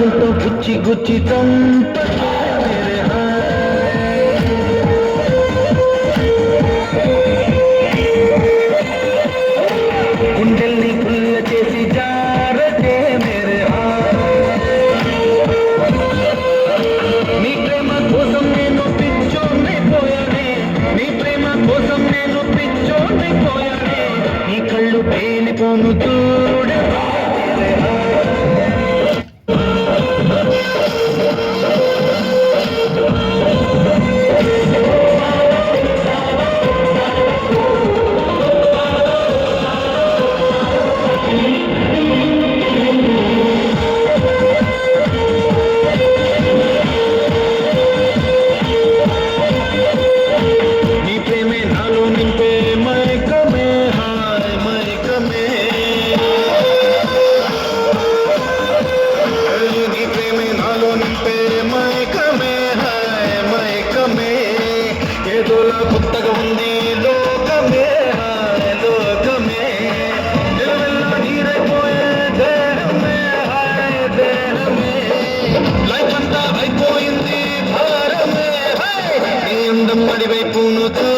గుచ్చి గుచ్చి చంపకే మేరే గుండెల్ని గుల్ల చేసి జారతే మేరే నీ ప్రేమ కోసం నేను పిచ్చోనైపోయానే నీ ప్రేమ కోసం నేను పిచ్చోనైపోయానే నీ కళ్ళు పేలిపోను చూడే ఏదోలా కొత్తగా ఉంది లోకమే హాయ్ లోకమే. నిలవెల్లా నీరైపోయే దేహమే హాయ్ దేహమే. లైఫ్ అంతా అయిపోయింది భారమే హాయ్. నీ అందం అడివైపును చూడమే